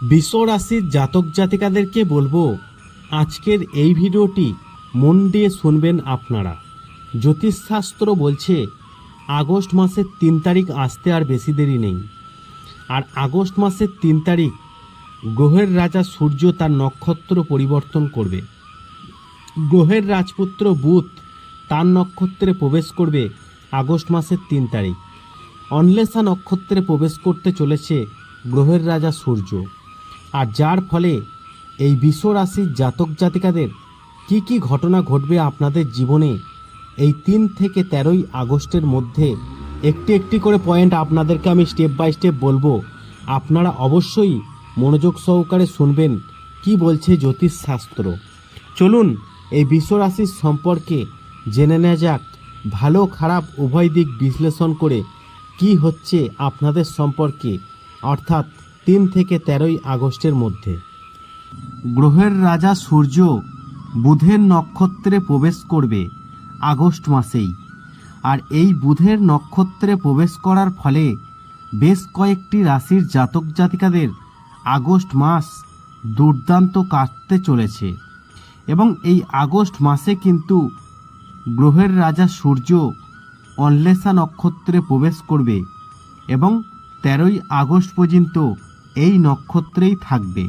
বিশ্ব রাশির জাতক জাতিকাদেরকে বলব, আজকের এই ভিডিওটি মন দিয়ে শুনবেন আপনারা। জ্যোতিষশাস্ত্র বলছে, আগস্ট মাসের তিন তারিখ আসতে আর বেশি দেরি নেই। আর আগস্ট মাসের তিন তারিখ গ্রহের রাজা সূর্য তার নক্ষত্র পরিবর্তন করবে। গ্রহের রাজপুত্র বুধ তার নক্ষত্রে প্রবেশ করবে আগস্ট মাসের তিন তারিখ। অনলেসা নক্ষত্রে প্রবেশ করতে চলেছে গ্রহের রাজা সূর্য। আর যার ফলে এই বিশ্ব রাশির জাতক জাতিকাদের কি কি ঘটনা ঘটবে আপনাদের জীবনে এই তিন থেকে তেরোই আগস্টের মধ্যে একটি একটি করে পয়েন্ট আপনাদেরকে আমি স্টেপ বাই স্টেপ বলব। আপনারা অবশ্যই মনোযোগ সহকারে শুনবেন কি বলছে জ্যোতিষশাস্ত্র চলুন এই বিশ্ব রাশির সম্পর্কে জেনে নেওয়া যাক, ভালো খারাপ উভয় দিক বিশ্লেষণ করে কি হচ্ছে আপনাদের সম্পর্কে। অর্থাৎ তিন থেকে তেরোই আগস্টের মধ্যে। গ্রহের রাজা সূর্য বুধের নক্ষত্রে প্রবেশ করবে আগস্ট মাসেই। আর এই বুধের নক্ষত্রে প্রবেশ করার ফলে বেশ কয়েকটি রাশির জাতক জাতিকাদের আগস্ট মাস দুর্দান্ত কাটতে চলেছে। এবং এই আগস্ট মাসে কিন্তু গ্রহের রাজা সূর্য অন্লেষা নক্ষত্রে প্রবেশ করবে এবং তেরোই আগস্ট পর্যন্ত এই নক্ষত্রেই থাকবে।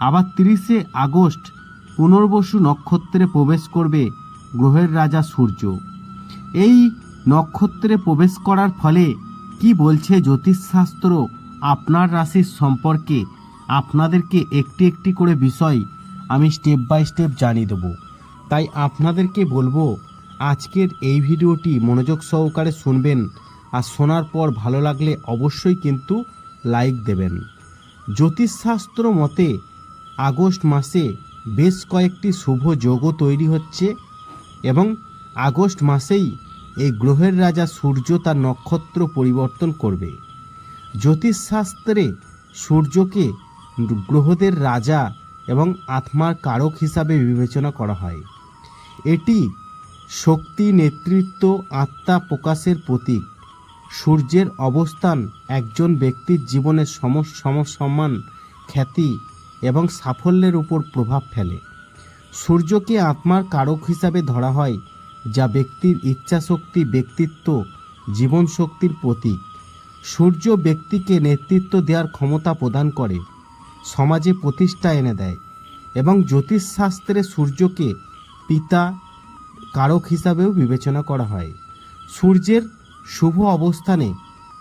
আবার তিরিশে আগস্ট পুনর্বসু নক্ষত্রে প্রবেশ করবে গ্রহের রাজা সূর্য। এই নক্ষত্রে প্রবেশ করার ফলে কি বলছে জ্যোতিষশাস্ত্র আপনার রাশির সম্পর্কে? আপনাদেরকে একটি একটি করে বিষয় আমি স্টেপ বাই স্টেপ জানিয়ে দেবো। তাই আপনাদেরকে বলব, আজকের এই ভিডিওটি মনোযোগ সহকারে শুনবেন। আর শোনার পর ভালো লাগলে অবশ্যই কিন্তু লাইক দেবেন। জ্যোতিষশাস্ত্র মতে, আগস্ট মাসে বেশ কয়েকটি শুভ যোগও তৈরি হচ্ছে এবং আগস্ট মাসেই এই গ্রহের রাজা সূর্য তার নক্ষত্র পরিবর্তন করবে। জ্যোতিষশাস্ত্রে সূর্যকে গ্রহদের রাজা এবং আত্মার কারক হিসাবে বিবেচনা করা হয়। এটি শক্তি, নেতৃত্ব, আত্মা প্রকাশের প্রতীক। সূর্যের অবস্থান একজন ব্যক্তির জীবনের সম সমসম্মান খ্যাতি এবং সাফল্যের উপর প্রভাব ফেলে। সূর্যকে আত্মার কারক হিসাবে ধরা হয়, যা ব্যক্তির ইচ্ছাশক্তি, ব্যক্তিত্ব জীবন শক্তির প্রতীক। সূর্য ব্যক্তিকে নেতৃত্ব দেওয়ার ক্ষমতা প্রদান করে, সমাজে প্রতিষ্ঠা এনে দেয় এবং জ্যোতিষশাস্ত্রে সূর্যকে পিতা কারক হিসাবেও বিবেচনা করা হয়। সূর্যের শুভ অবস্থানে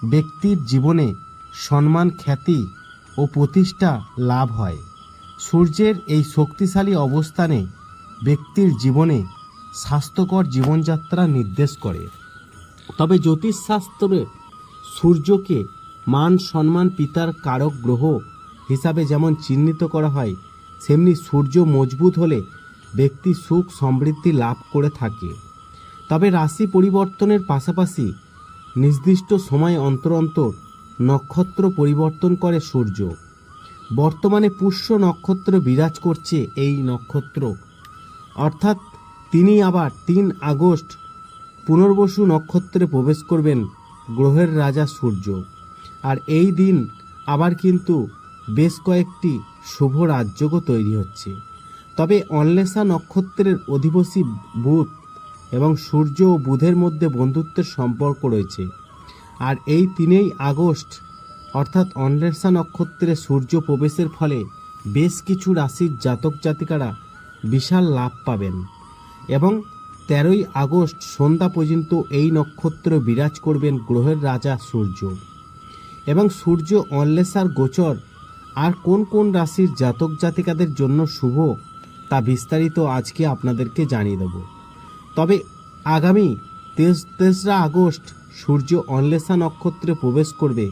ব্যক্তির জীবনে সম্মান, খ্যাতি ও প্রতিষ্ঠা লাভ হয়। সূর্যের এই শক্তিশালী অবস্থানে ব্যক্তির জীবনে স্বাস্থ্যকর জীবনযাত্রা নির্দেশ করে। তবে জ্যোতিষশাস্ত্রে সূর্যকে মান, সম্মান, পিতার কারক গ্রহ হিসাবে যেমন চিহ্নিত করা হয় সেমনি সূর্য মজবুত হলে ব্যক্তি সুখ, সমৃদ্ধি লাভ করে থাকে। তবে রাশি পরিবর্তনের পাশাপাশি নির্দিষ্ট সময় অন্তর অন্তর নক্ষত্র পরিবর্তন করে সূর্য। বর্তমানে পুষ্য নক্ষত্র বিরাজ করছে এই নক্ষত্র। অর্থাৎ তিনি আবার তিন আগস্ট পুনর্বসু নক্ষত্রে প্রবেশ করবেন গ্রহের রাজা সূর্য। আর এই দিন আবার কিন্তু বেশ কয়েকটি শুভ রাজযোগও তৈরি হচ্ছে। তবে অন্লেষা নক্ষত্রের অধিবাসী বুধ এবং সূর্য ও বুধের মধ্যে বন্ধুত্বের সম্পর্ক রয়েছে। আর এই তিনেই আগস্ট, অর্থাৎ অন্লেষা নক্ষত্রে সূর্য প্রবেশের ফলে বেশ কিছু রাশির জাতক জাতিকারা বিশাল লাভ পাবেন। এবং তেরোই আগস্ট সন্ধ্যা পর্যন্ত এই নক্ষত্র বিরাজ করবেন গ্রহের রাজা সূর্য। এবং সূর্য অন্লেষার গোচর আর কোন কোন রাশির জাতক জাতিকাদের জন্য শুভ তা বিস্তারিত আজকে আপনাদেরকে জানিয়ে দেব। তবে আগামী তেইশ তেসরা আগস্ট সূর্য অন্লেষা নক্ষত্রে প্রবেশ করবে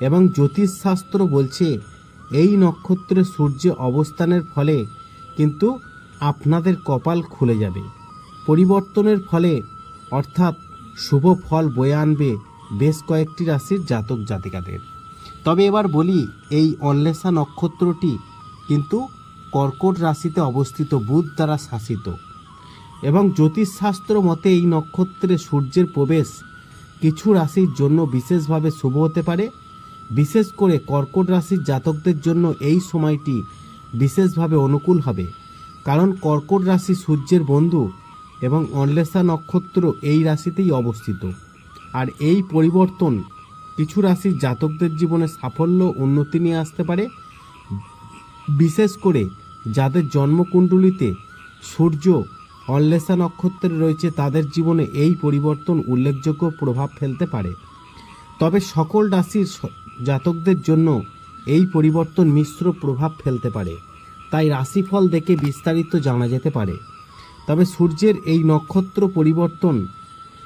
এবং জ্যোতিষশাস্ত্র বলছে, এই নক্ষত্রে সূর্য অবস্থানের ফলে কিন্তু আপনাদের কপাল খুলে যাবে। পরিবর্তনের ফলে, অর্থাৎ শুভ ফল বয়ে আনবে বেশ কয়েকটি রাশির জাতক জাতিকাদের। তবে এবার বলি, এই অন্লেষা নক্ষত্রটি কিন্তু কর্কট রাশিতে অবস্থিত বুধ দ্বারা শাসিত। এবং জ্যোতিষশাস্ত্র মতে এই নক্ষত্রে সূর্যের প্রবেশ কিছু রাশির জন্য বিশেষভাবে শুভ হতে পারে। বিশেষ করে কর্কট রাশির জাতকদের জন্য এই সময়টি বিশেষভাবে অনুকূল হবে। কারণ কর্কট রাশি সূর্যের বন্ধু এবং অন্লেষা নক্ষত্র এই রাশিতেই অবস্থিত। আর এই পরিবর্তন কিছু রাশির জাতকদের জীবনে সাফল্য, উন্নতি নিয়ে আসতে পারে। বিশেষ করে যাদের জন্মকুণ্ডলিতে সূর্য অন্লেষা নক্ষত্রে রয়েছে তাদের জীবনে এই পরিবর্তন উল্লেখযোগ্য প্রভাব ফেলতে পারে। তবে সকল রাশির জাতকদের জন্য এই পরিবর্তন মিশ্র প্রভাব ফেলতে পারে। তাই রাশিফল দেখে বিস্তারিত জানা যেতে পারে। তবে সূর্যের এই নক্ষত্র পরিবর্তন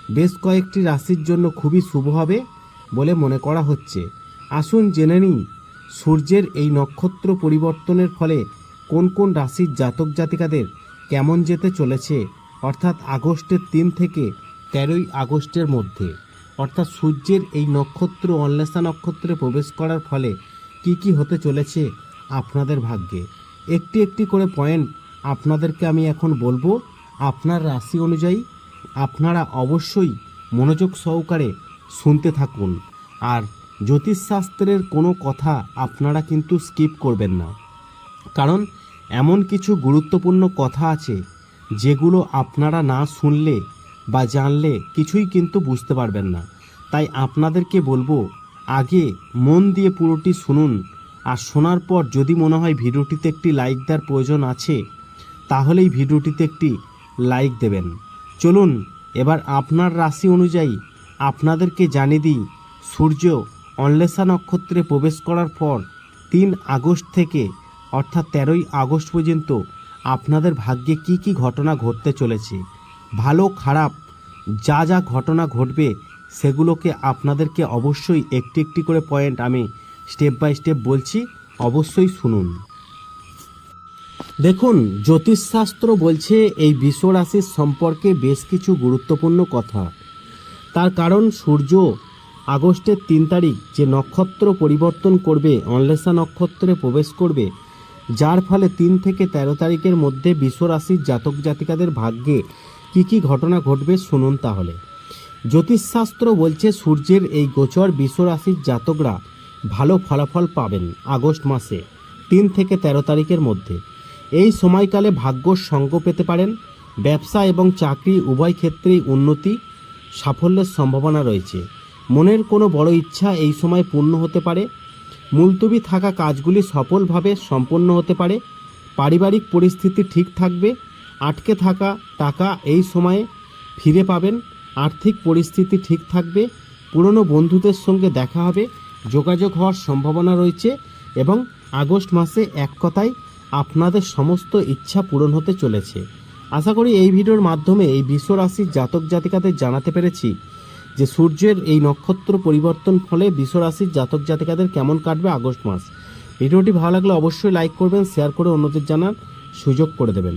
বেশ কয়েকটি রাশির জন্য খুবই শুভ হবে বলে মনে করা হচ্ছে। আসুন জেনে নিই, সূর্যের এই নক্ষত্র পরিবর্তনের ফলে কোন কোন রাশির জাতক জাতিকাদের কেমন যেতে চলেছে? অর্থাৎ আগস্টের তিন থেকে তেরোই আগস্টের মধ্যে। অর্থাৎ সূর্যের এই নক্ষত্র অন্লেষা নক্ষত্রে প্রবেশ করার ফলে কি কি হতে চলেছে আপনাদের ভাগ্যে? একটি একটি করে পয়েন্ট আপনাদেরকে আমি এখন বলব। আপনার রাশি অনুযায়ী আপনারা অবশ্যই মনোযোগ সহকারে শুনতে থাকুন। আর জ্যোতিষশাস্ত্রের কোনো কথা আপনারা কিন্তু স্কিপ করবেন না। কারণ এমন কিছু গুরুত্বপূর্ণ কথা আছে, যেগুলো আপনারা না শুনলে বা জানলে কিছুই কিন্তু বুঝতে পারবেন না। তাই আপনাদেরকে বলব, আগে মন দিয়ে পুরোটি শুনুন, আর শোনার পর যদি মনে হয় ভিডিওটিতে একটি লাইক দেওয়ার প্রয়োজন আছে, তাহলেই ভিডিওটিতে একটি লাইক দেবেন। চলুন, এবার আপনার রাশি অনুযায়ী আপনাদেরকে জানিয়ে দিই, সূর্য অন্লেষা নক্ষত্রে প্রবেশ করার পর তিন আগস্ট থেকে অর্থাৎ তেরোই আগস্ট পর্যন্ত আপনাদের ভাগ্যে কি কি ঘটনা ঘটতে চলেছে, ভালো খারাপ, যা যা ঘটনা ঘটবে সেগুলোকে আপনাদেরকে অবশ্যই একটি একটি করে পয়েন্ট আমি স্টেপ বাই স্টেপ বলছি, অবশ্যই শুনুন। দেখুন, জ্যোতিষশাস্ত্র বলছে এই বিশ্ব রাশির সম্পর্কে বেশ কিছু গুরুত্বপূর্ণ কথা। তার কারণ সূর্য আগস্টের তিন তারিখ যে নক্ষত্র পরিবর্তন করবে অন্লেষা নক্ষত্রে প্রবেশ করবে যার ফলে তিন থেকে তেরো তারিখের মধ্যে বিশ্ব রাশির জাতক জাতিকাদের ভাগ্যে কি কি ঘটনা ঘটবে শুনুন তাহলে। জ্যোতিষশাস্ত্র বলছে সূর্যের এই গোচর বিশ্ব রাশির জাতকরা ভালো ফলাফল পাবেন আগস্ট মাসে, তিন থেকে তেরো তারিখের মধ্যে। এই সময়কালে ভাগ্যর সঙ্গ পেতে পারেন, ব্যবসা এবং চাকরি উভয় ক্ষেত্রেই উন্নতি, সাফল্যের সম্ভাবনা রয়েছে। মনের কোনো বড় ইচ্ছা এই সময় পূর্ণ হতে পারে মুলতবি থাকা কাজগুলি সফলভাবে সম্পন্ন হতে পারে, পারিবারিক পরিস্থিতি ঠিক থাকবে, আটকে থাকা টাকা এই সময়ে ফিরে পাবেন, আর্থিক পরিস্থিতি ঠিক থাকবে, পুরনো বন্ধুদের সঙ্গে দেখা হবে, যোগাযোগ হওয়ার সম্ভাবনা রয়েছে এবং আগস্ট মাসে এক কথায় আপনাদের সমস্ত ইচ্ছা পূরণ হতে চলেছে। আশা করি এই ভিডিওর মাধ্যমে এই বিশ্ব রাশির জাতক জাতিকাদের জানাতে পেরেছি। যে সূর্যের এই নক্ষত্র পরিবর্তন ফলে বিশ্বরাশির জাতক জাতিকাদের কেমন কাটবে আগস্ট মাস। ভিডিওটি ভালো লাগলে অবশ্যই লাইক করবেন শেয়ার করে অন্যদের জানার সুযোগ করে দেবেন।